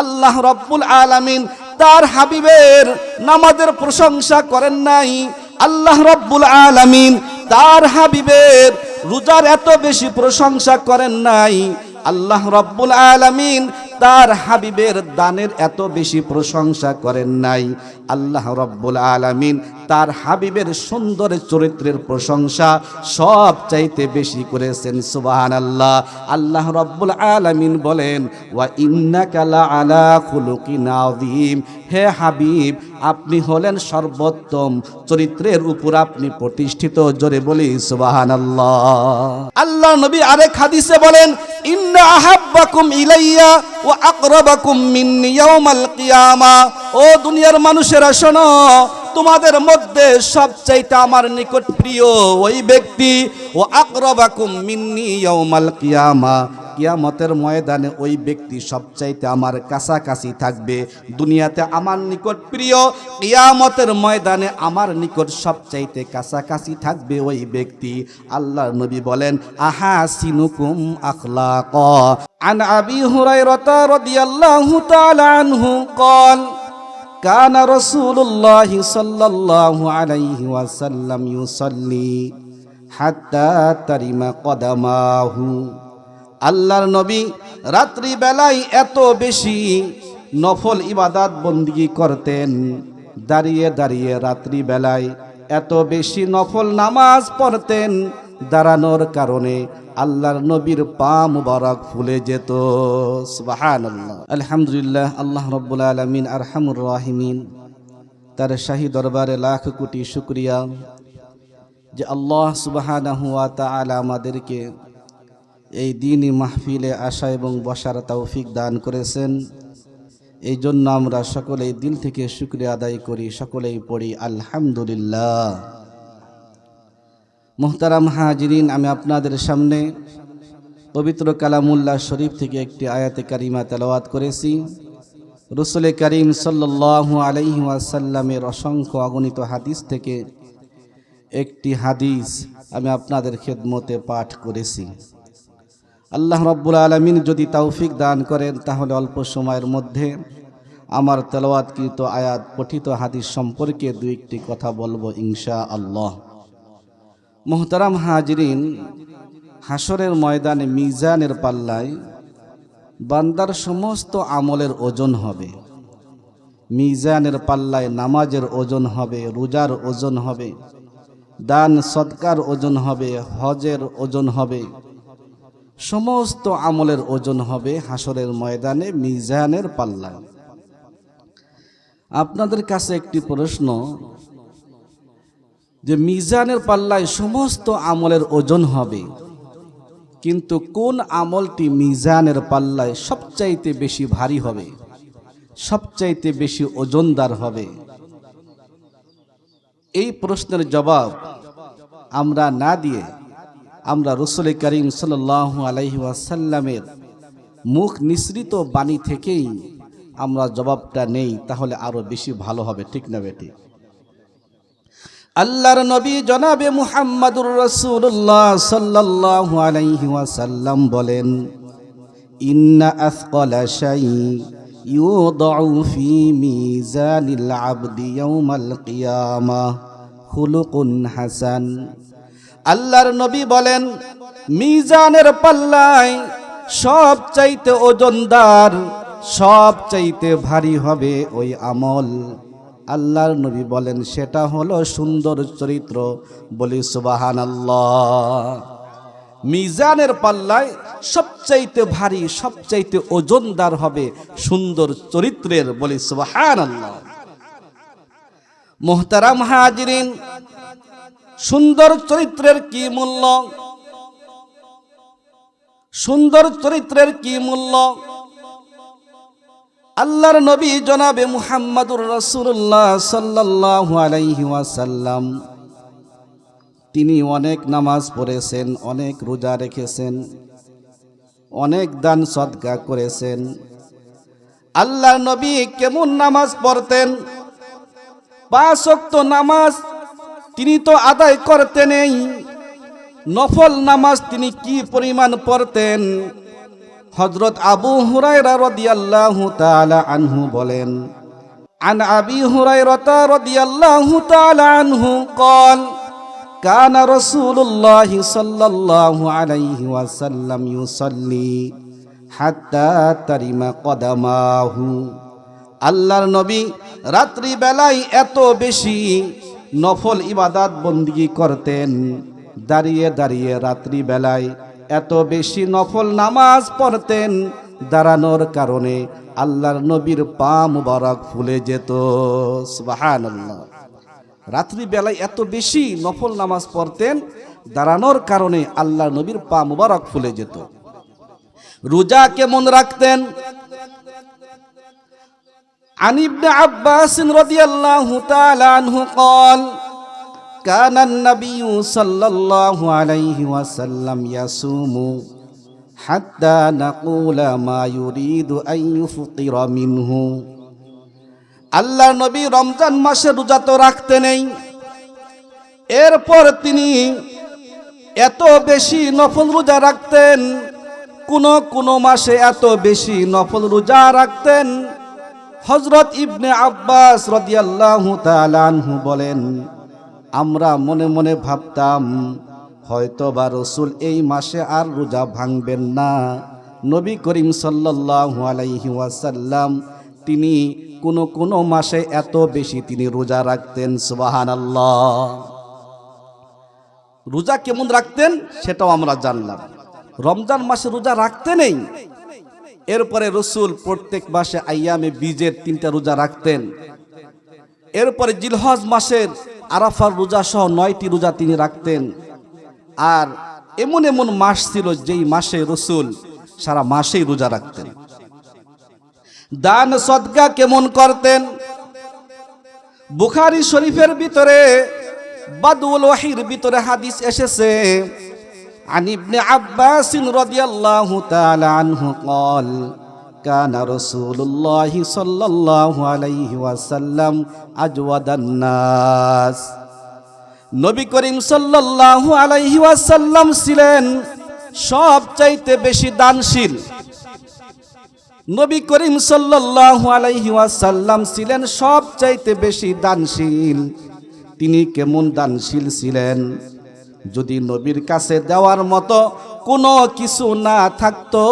আল্লাহ রব্বুল আলামিন তার হাবিবের নামাজের প্রশংসা করেন নাই। আল্লাহ রব্বুল আলামিন তার হাবিবের রোজার এত বেশি প্রশংসা করেন নাই। আল্লাহ রব্বুল আলামিন তার হাবিবের দানের এত বেশি প্রশংসা করেন নাই। আল্লাহ রব্বুল আলমিন তার হাবিবের সুন্দর চরিত্রের প্রশংসা সব চাইতে বেশি করেছেন সুবাহান আল্লাহ আল্লাহ রব্বুল আলমিন বলেন, ওয়া ইন্না কালা আলা খুলুকি আযীম। হে হাবিব আপনি হলেন সর্বোত্তম চরিত্রের উপর আপনি প্রতিষ্ঠিত। জোরে বলি সুবাহান আল্লাহ আল্লাহ নবী আরেক হাদিসে বলেন, ইন্না আহাব্বাকুম ইলাইয়া ওয়া আকরাবাকুম মিন্নি ইয়াউমাল কিয়ামা। ও দুনিয়ার মানুষেরা, শোনো তোমাদের মধ্যে সবচাইতে আমার নিকট প্রিয় ওই ব্যক্তি ও আকরবাকুম মিন্নি ইয়াউমাল কিয়ামা কিয়ামতের ময়দানে ওই ব্যক্তি সবচাইতে আমার কাছাকাছি থাকবে দুনিয়াতে আমার নিকট প্রিয় কিয়ামতের ময়দানে আমার নিকট সবচাইতে কাছাকাছি থাকবে ওই ব্যক্তি আল্লাহর নবী বলেন আহা সিনুকুম আখলাক عن أبي هريرة رضي الله تعالى عنه قال কানা রসুল্লাহ সাল্লাহ আলাইহি ওয়াসাল্লাম আল্লাহর নবী রাত্রিবেলায় এত বেশি নফল ইবাদাত বন্দী করতেন, দাঁড়িয়ে দাঁড়িয়ে রাত্রিবেলায় এত বেশি নফল নামাজ পড়তেন, দাঁড়ানোর কারণে আল্লাহর নবীর পা মুবারক ফুলে যেত। সুবহানাল্লাহ। আলহামদুলিল্লাহ, আল্লাহ রব্বুল আলামিন আরহামুর রাহিমিন। তার শাহী দরবারে লাখ কোটি শুক্রিয়া যে আল্লাহ সুবহানাহু ওয়া তাআলা আমাদেরকে এই দিনই মাহফিলে আসা এবং বসার তৌফিক দান করেছেন। এই জন্য আমরা সকলেই দিল থেকে শুক্রিয়া আদায় করি, সকলেই পড়ি, আলহামদুলিল্লাহ। মোহতারাম হাজিরিন, আমি আপনাদের সামনে পবিত্র কালামুল্লাহ শরীফ থেকে একটি আয়াতে কারিমা তেলাওয়াত করেছি। রসুল করিম সাল্লাল্লাহু আলাইহি ওয়াসাল্লামের অসংখ্য অগণিত হাদিস থেকে একটি হাদিস আমি আপনাদের খেদমতে পাঠ করেছি। আল্লাহ রব্বুল আলমিন যদি তৌফিক দান করেন, তাহলে অল্প সময়ের মধ্যে আমার তেলাওয়াতকৃত আয়াত পঠিত হাদিস সম্পর্কে দু একটি কথা বলব ইনশা আল্লাহ মোহতারাম হাজরিন হাসরের ময়দানে মিজানের পাল্লায় বান্দার সমস্ত আমলের ওজন হবে। মিজানের পাল্লায় নামাজের ওজন হবে, রোজার ওজন হবে, দান সৎকার ওজন হবে, হজের ওজন হবে। সমস্ত আমলের ওজন হবে হাসরের ময়দানে মিজানের পাল্লায়। আপনাদের কাছে একটি প্রশ্ন যে মিজানের পাল্লায় সমস্ত আমলের ওজন হবে। কিন্তু কোন আমলটি মিজানের পাল্লায় সবচাইতে বেশি ভারী হবে, সবচাইতে বেশি ওজনদার হবে? এই প্রশ্নের জবাব আমরা না দিয়ে আমরা রসুল করিম সাল আলাইহি ওয়াসাল্লামের মুখ নিঃসৃত বাণী থেকেই আমরা জবাবটা নেই, তাহলে আরও বেশি ভালো হবে, ঠিক না বেটি? আল্লাহর নবী জনাবে মুহাম্মাদুর রাসূলুল্লাহ সাল্লাল্লাহু আলাইহি ওয়াসাল্লাম বলেন, ইন্না আথকালা শাই ইউদাউ ফি মিজানিল আবদি ইয়াউমাল কিয়ামা খুলুকুন হাসান। আল্লাহর নবী বলেন, মিজানের পাল্লায় সব চাইতে ওজনদার সব চাইতে ভারী হবে ওই আমল। আল্লাহর নবী বলেন, সেটা হলো সুন্দর চরিত্র। বলি সুবাহান আল্লাহ মিজানের পাল্লায় সবচাইতে ভারী, সবচাইতে ওজনদার হবে সুন্দর চরিত্রের, বলি সুবাহান আল্লাহ মোহতারাম হাজরিন, সুন্দর চরিত্রের কি মূল্য? সুন্দর চরিত্রের কি মূল্য? আল্লাহর নবী জনাবে মুহাম্মাদুর রসুল্লাহ সাল্লাহ আলাইহি ওয়াসাল্লাম। তিনি অনেক নামাজ পড়েছেন, অনেক রোজা রেখেছেন, অনেক দান সদকা করেছেন। আল্লাহর নবী কেমন নামাজ পড়তেন? পাঁচ ওয়াক্ত নামাজ তিনি তো আদায় করতেনই নফল নামাজ তিনি কি পরিমাণ পড়তেন? হজরত আবু হুরায়রা রাদিয়াল্লাহু তাআলা আনহু বলেন عن أبي هريرة رضي الله تعالى عنه قال كان رسول الله صلى الله عليه وسلم يصلي حتى ترم قدماه আল্লাহর নবী রাত্রি বেলায় এত বেশি নফল ইবাদাত বন্দিগি করতেন দাঁড়িয়ে দাঁড়িয়ে রাত্রি বেলায় এত বেশি নফল নামাজ পড়তেন দাঁড়ানোর কারণে আল্লাহর নবীর পা মুবারক ফুলে যেত সুবহানাল্লাহ রাত্রি বেলায় এত বেশি নফল নামাজ পড়তেন দাঁড়ানোর কারণে আল্লাহর নবীর পা মুবারক ফুলে যেত রোজা কেমন রাখতেন عن ابن عباس رضي الله تعالى عنه قال كان النبي صلى الله عليه وسلم يصوم حتى نقول ما يريد أن يفطر منه আল্লাহ নবী রমজান মাসে রোজা তো রাখতে নেই এরপর তিনি এত বেশি নফল রোজা রাখতেন কোন কোন মাসে এত বেশি নফল রোজা রাখতেন হজরত ইবনে আব্বাস রদিয়াল্লাহু তালানহু বলেন আমরা মনে মনে ভাবতাম হয়তো বা রসুল এই মাসে আর রোজা ভাঙবেন না। নবী করিম সাল্লাল্লাহু আলাইহি ওয়াসাল্লাম তিনি কোন কোন মাসে এত বেশি তিনি রোজা রাখতেন, সুবহানাল্লাহ। রোজা কেমন রাখতেন সেটাও আমরা জানলাম। রমজান মাসে রোজা রাখতে নেই। এরপরে রসুল প্রত্যেক মাসে আইয়ামে বীজের তিনটা রোজা রাখতেন। এরপরে জিলহজ মাসের আরাফার রোজা সহ নয়টি রোজা তিনি রাখতেন আর এমন এমন মাস ছিল যেই মাসে রসুল সারা মাসেই রোজা রাখতেন দান সদকা কেমন করতেন বুখারি শরীফের ভিতরে বাদুল ওয়াহির ভিতরে হাদিস এসেছে عن ابن عباس رضي الله تعالى عنه قال কানা রসুল্লাহি সাল্লাল্লাহু আলাইহি ওয়াসাল্লাম আজওয়াদান নাস। নবী করিম সাল্লাল্লাহু আলাইহি ওয়াসাল্লাম ছিলেন সবচাইতে বেশি দানশীল। নবী করিম সাল্লাল্লাহু আলাইহি ওয়াসাল্লাম ছিলেন সবচাইতে বেশি দানশীল। তিনি কেমন দানশীল ছিলেন? যদি নবীর কাছে দেওয়ার মতো কোনো কিছু না থাকতো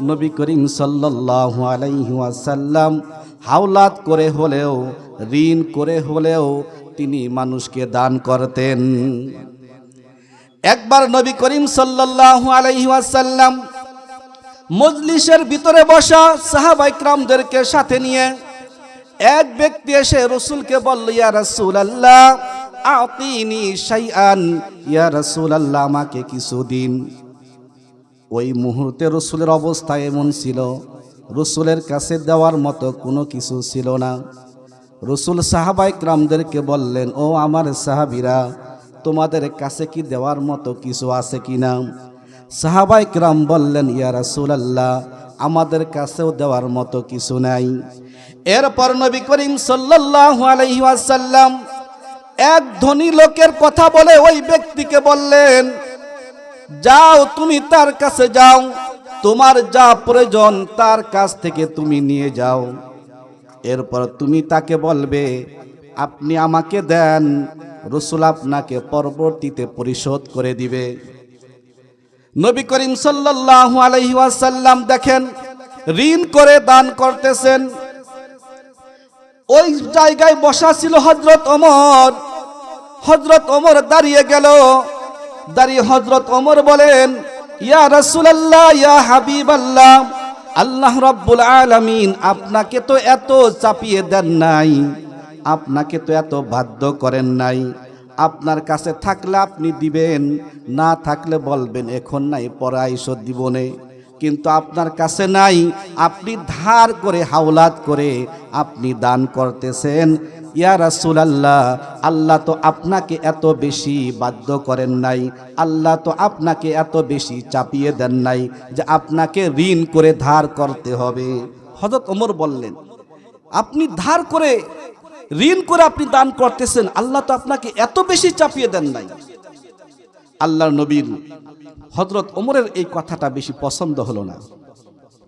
নবী করিম সাল্লাল্লাহু আলাইহি ওয়াসাল্লাম হাওলাত করে হলেও, ঋণ করে হলেও তিনি মানুষকে দান করতেন। একবার নবী করিম সাল্লাল্লাহু আলাইহি ওয়াসাল্লাম মজলিসের ভিতরে বসা সাহাবাইকরামদেরকে সাথে নিয়ে এক ব্যক্তি এসে রসুলকে বলল, ইয়া রসুল আল্লাহ আতিনি শাইআন, ইয়া রসুল আল্লাহ আমাকে কিছু দিন ওই মুহূর্তে রসুলের অবস্থা এমন ছিল। রসুলের কাছে দেওয়ার মতো কোনো কিছু ছিল না। রসুল সাহাবাই ক্রামদেরকে বললেন, ও আমার সাহাবিরা, তোমাদের কাছে কি দেওয়ার মতো কিছু আছে কি না সাহাবাই ক্রাম বললেন, ইয়া রাসূল আল্লাহ আমাদের কাছেও দেওয়ার মতো কিছু নাই। এরপর নবী করিম ওয়াসাল্লাম এক ধনী লোকের কথা বলে ওই ব্যক্তিকে বললেন যাও, তুমি তার কাছে যাও। তোমার যা প্রয়োজন, তার কাছ থেকে তুমি নিয়ে যাও। এরপর তুমি তাকে বলবে, আপনি আমাকে দেন, রসুল আপনাকে পরবর্তীতে পরিশোধ করে দিবে। নবী করিম সাল্লাল্লাহু আলাইহি ওয়াসাল্লাম দেখেন, ঋণ করে দান করতেছেন। ওই জায়গায় বসা ছিল হজরত অমর হজরত অমর দাঁড়িয়ে গেল। দাঁড়িয়ে হজরত অমর বলেন, ইয়া রাসূলুল্লাহ, ইয়া হাবিব আল্লাহ আল্লাহ রব্বুল আলামিন আপনাকে তো এত চাপিয়ে দেন নাই, আপনাকে তো এত বাধ্য করেন নাই। আপনার কাছে থাকলে আপনি দিবেন, না থাকলে বলবেন, এখন নাই, পরে আইসো দিবনে কিন্তু আপনার কাছে নাই। আপনি ধার করে, হাওলাত করে আপনি দান করতেছেন। ইয়া রাসূল আল্লাহ আল্লাহ তো আপনাকে এত বেশি বাধ্য করেন নাই। আল্লাহ তো আপনাকে এত বেশি চাপিয়ে দেন নাই যে আপনাকে ঋণ করে ধার করতে হবে। হজরত ওমর বললেন, আপনি ধার করে, ঋণ করে আপনি দান করতেছেন। আল্লাহ তো আপনাকে এত বেশি চাপিয়ে দেন নাই। আল্লাহর নবীর হজরত ওমরের এই কথাটা বেশি পছন্দ হলো না।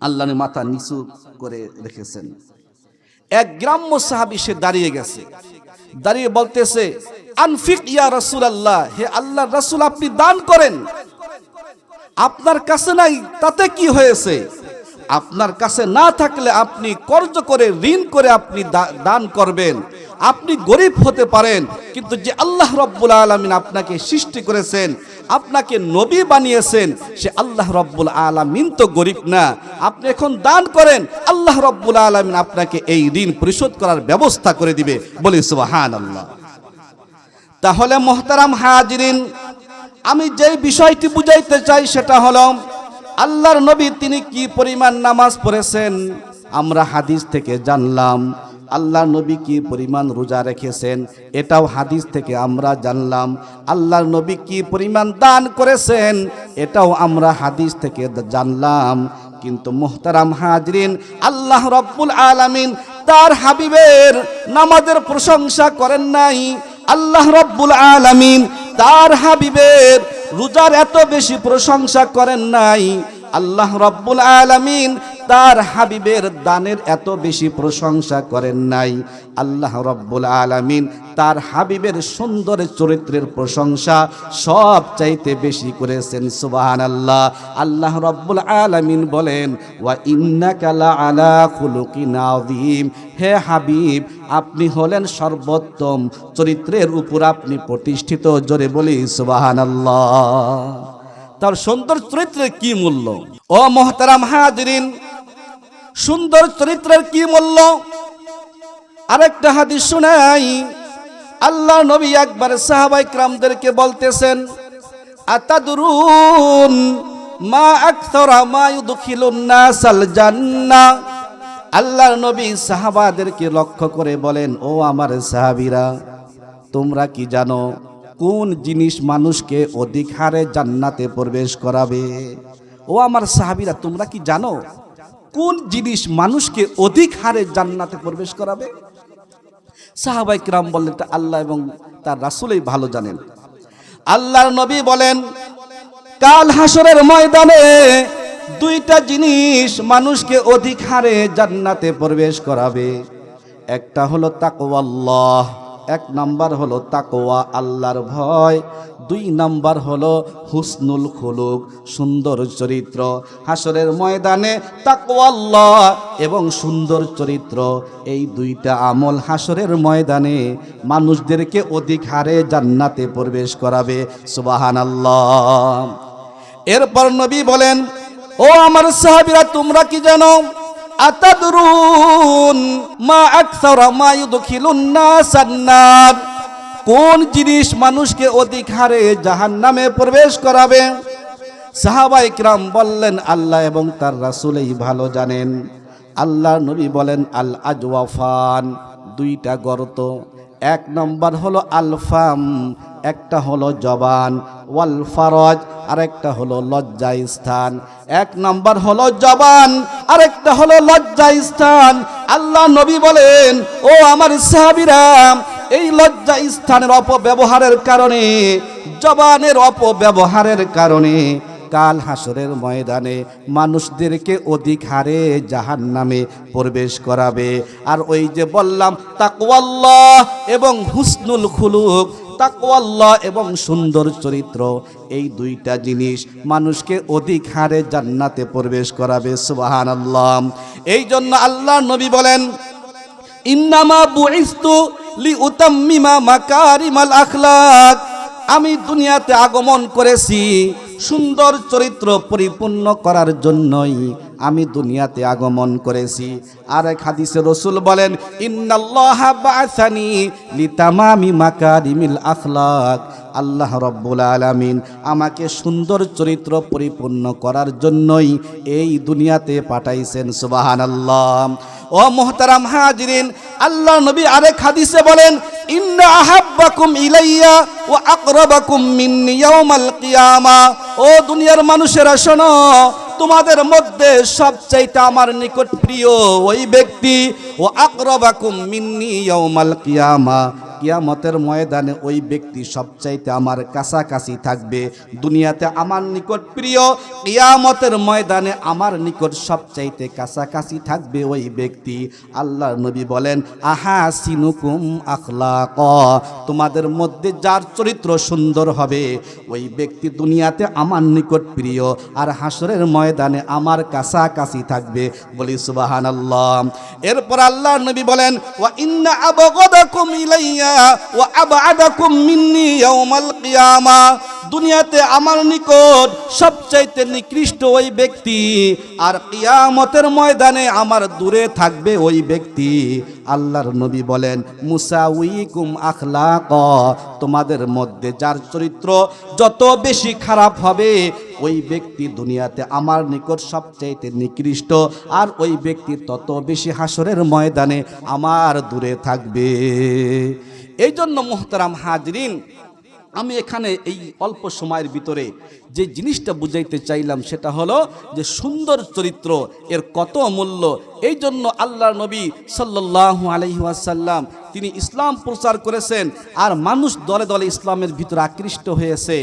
আল্লাহ মাথা নিচু করে রেখেছেন। এক গ্রাম্য সাহাবি সে দাঁড়িয়ে গেছে। দাঁড়িয়ে বলতেছে, আনফিক ইয়া রসুল আল্লাহ হে আল্লাহ রসুল, আপনি দান করেন। আপনার কাছে নাই, তাতে কি হয়েছে? আপনার কাছে না থাকলে আপনি কর্জ করে, ঋণ করে আপনি দান করবেন। আপনি গরিব হতে পারেন, কিন্তু যে আল্লাহ রব্বুল আলমিন আপনাকে সৃষ্টি করেছেন, আপনাকে নবী বানিয়েছেন, সে আল্লাহ রব্বুল আলমিন তো গরিব না। আপনি এখন দান করেন, আল্লাহ রব্বুল আলমিন আপনাকে এই ঋণ পরিশোধ করার ব্যবস্থা করে দিবে। বলি সুবাহান আল্লাহ তাহলে মোহতারাম হাজরিন, আমি যে বিষয়টি বুঝাইতে চাই সেটা হলো, আল্লাহর নবী তিনি কি পরিমাণ নামাজ পড়েছেন? আমরা হাদিস থেকে জানলাম আল্লাহর নবী কি পরিমাণ রোজা রেখেছেন? এটাও হাদিস থেকে আমরা জানলাম। আল্লাহর নবী কি পরিমাণ দান করেছেন? এটাও আমরা হাদিস থেকে জানলাম। কিন্তু মোহতারাম হাজরিন, আল্লাহ রব্বুল আলামিন তার হাবিবের নামাজের প্রশংসা করেন নাই। আল্লাহ রব্বুল আলামিন তার হাবিবের রোজার এত বেশি প্রশংসা করেন নাই। আল্লাহ রব্বুল আলামিন তার হাবিবের দানের এত বেশি প্রশংসা করেন নাই। আল্লাহ রব্বুল আলামিন তার হাবিবের সুন্দর চরিত্রের প্রশংসা সব চাইতে বেশি করেছেন সুবাহান আল্লাহ আল্লাহ রব্বুল আলামিন বলেন, ওয়া ইন্নাকালা আলা খুলুকিন আযীম। হে হাবিব, আপনি হলেন সর্বোত্তম চরিত্রের উপর আপনি প্রতিষ্ঠিত, জোরে বলি সুবাহান আল্লাহ তার সুন্দর চরিত্রের কি মূল্য? ও মোহতারাম হাজরিন সুন্দর চরিত্রের কি মূল্য? আরেকটা হাদিস শোনাই। আল্লাহ নবী একবার সাহাবাই ক্রামদেরকে বলতেছেন, আতাদুরুন মা আকথরা মা ইউদখিলুন নাসাল জান্নাহ আল্লাহর নবী সাহাবাদেরকে লক্ষ্য করে বলেন, ও আমার সাহাবীরা, তোমরা কি জানো কোন জিনিস মানুষকে অধিক হারে জান্নাতে প্রবেশ করাবে? ও আমার সাহাবীরা, তোমরা কি জানো কোন জিনিস মানুষকে অধিক হারে জান্নাতে প্রবেশ করাবে? সাহাবাই কিরাম বললেন তা আল্লাহ এবং তার রাসূলই ভালো জানেন। আল্লাহর নবী বলেন, কাল হাসরের ময়দানে দুইটা জিনিস মানুষকে অধিক হারে জান্নাতে প্রবেশ করাবে। একটা হলো তাকওয়াল্লাহ এক নাম্বার হলো তাকওয়া, আল্লাহর ভয়। দুই নাম্বার হলো হুসনুল খুলুক, সুন্দর চরিত্র। হাসরের ময়দানে তাকওয়াল্লাহ এবং সুন্দর চরিত্র। এই দুইটা আমল হাসরের ময়দানে মানুষদেরকে অধিক হারে জান্নাতে প্রবেশ করাবে। সুবাহান আল্লাহ এরপর নবী বলেন, ও আমার সাহাবীরা, তোমরা কি জানো আতাদরুন মা আকসারা মা ইউদখিলুন নাসান নার? কোন জিনিস মানুষকে অধিক হারে জাহান নামে প্রবেশ করাবে? সাহাবাই কিরাম বললেন, আল্লাহ এবং তার রাসুলেই ভালো জানেন। আল্লাহ নবী বলেন আল আজওয়াফান দুইটা গর্ত। এক নম্বর হলো আলফাম, একটা হলো জবান, ওয়াল ফারজ, আরেকটা হলো লজ্জা স্থান। এক নম্বর হলো জবান, আরেকটা হলো লজ্জা স্থান। আল্লাহ নবী বলেন, ও আমার সাহাবীরা, এই লজ্জা স্থানের অপব্যবহারের কারণে, জবানের অপব্যবহারের কারণে কাল হাসরের ময়দানে মানুষদেরকে অধিক হারে জাহান নামে প্রবেশ করাবে। আর ওই যে বললাম, তাকওয়াল্লাহ এবং হুসনুল খুলুক, তাকওয়াল্লাহ এবং সুন্দর চরিত্র, এই দুইটা জিনিস মানুষকে অধিক হারে জান্নাতে প্রবেশ করাবে সুবাহান সুবহানাল্লাহ। এই জন্য আল্লাহ নবী বলেন, ইন্নামা বুইস্তু লি উতাম্মিমা মাকারিমাল আখলাক। আমি দুনিয়াতে আগমন করেছি সুন্দর চরিত্র পরিপূর্ণ করার জন্যই আমি দুনিয়াতে আগমন করেছি। আর এক হাদিসে রসুল বলেন, ইন্নাল্লাহ বাসানি লিতামামি মাকারিমিল আখলাক। আল্লাহ রব্বুল আলামিন আমাকে সুন্দর চরিত্র পরিপূর্ণ করার জন্যই এই দুনিয়াতে পাঠাইছেন, সুবহানাল্লাহ। ও মোহতারাম হাজরিন, আল্লাহ নবী আরেক হাদিসে বলেন ইলাইয়া কিয়ামা। ও দুনিয়ার মানুষেরা, শোনো, তোমাদের মধ্যে সবচাইতে আমার নিকট প্রিয় ওই ব্যক্তি ও আকরাবাকুম মিন্নি ইয়াউমাল কিয়ামা। কিয়ামতের ময়দানে ওই ব্যক্তি সবচাইতে আমার কাছাকাছি থাকবে। দুনিয়াতে আমার নিকট প্রিয়, কিয়ামতের ময়দানে আমার নিকট সবচাইতে কাছাকাছি থাকবে ওই ব্যক্তি। আল্লাহর নবী বলেন আহা সিনুকুম আখলাক। তোমাদের মধ্যে যার চরিত্র সুন্দর হবে, ওই ব্যক্তি দুনিয়াতে আমার নিকট প্রিয় আর হাসরের ময়দানে আমার কাছাকাছি থাকবে। বলি সুবাহান আল্লাহ এরপর আল্লাহর নবী বলেন ওয়া ইন্না আবগাদাকুম ইলাইয়া ওয়া আবআদাকুম মিন্নি ইয়াউমাল কিয়ামা। দুনিয়াতে আমার নিকট সবচাইতে নিকৃষ্ট ওই ব্যক্তি। আর কিয়ামতের ময়দানে আমার দূরে থাকবে ওই ব্যক্তি। আল্লাহর নবী বলেন মুসাউইকুম আখলাক। তোমাদের মধ্যে যার চরিত্র যত বেশি খারাপ হবে, ওই ব্যক্তি দুনিয়াতে আমার নিকট সবচাইতে নিকৃষ্ট। আর ওই ব্যক্তি তত বেশি হাসরের ময়দানে আমার দূরে থাকবে। এই জন্য মোহতারাম হাজরিন আমি এখানে এই অল্প সময়ের ভিতরে যে জিনিসটা বুঝাইতে চাইলাম, সেটা হলো যে সুন্দর চরিত্র, এর কত মূল্য এই জন্য আল্লাহ নবী সাল্লাহ আলহিহাসাল্লাম তিনি ইসলাম প্রচার করেছেন আর মানুষ দলে দলে ইসলামের ভিতরে আকৃষ্ট হয়েছে।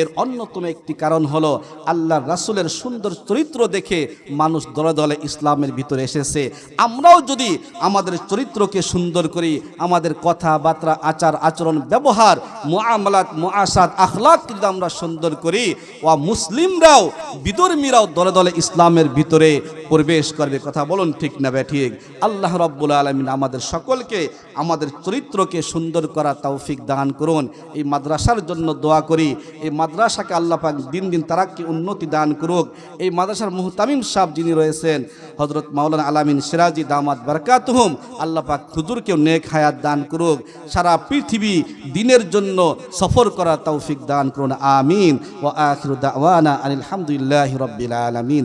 এর অন্যতম একটি কারণ হলো আল্লাহ রাসুলের সুন্দর চরিত্র দেখে মানুষ দলে দলে ইসলামের ভিতরে এসেছে। আমরাও যদি আমাদের চরিত্রকে সুন্দর করি, আমাদের কথাবার্তা, আচার, আচরণ, ব্যবহার মোয়ামলাত মোয়াসাদ আখলাক যদি আমরা সুন্দর করি ও মুসলিমরাও বিদর্মীরাও দলে দলে ইসলামের ভিতরে প্রবেশ করবে। কথা বলুন ঠিক না বে ঠিক? আল্লাহ রব্বুল আলমিন আমাদের সকলকে আমাদের চরিত্রকে সুন্দর করা তৌফিক দান করুন। এই মাদ্রাসার জন্য দোয়া করি। এই মাদ্রাসাকে আল্লাহ পাক দিন দিন তারাকে উন্নতি দান করুক। এই মাদ্রাসার মুহতামিম সাহেব যিনি রয়েছেন হজরত মাওলানা আলামিন সিরাজি দামাত বারকাতহুম, আল্লাহ পাক হুজুরকেও নেক হায়াত দান করুক। সারা পৃথিবী দিনের জন্য সফর করা তৌফিক দান করুন। আমিন। ও আখির দাওয়ানা আলহামদুলিল্লাহ রব্বিল আলমিন।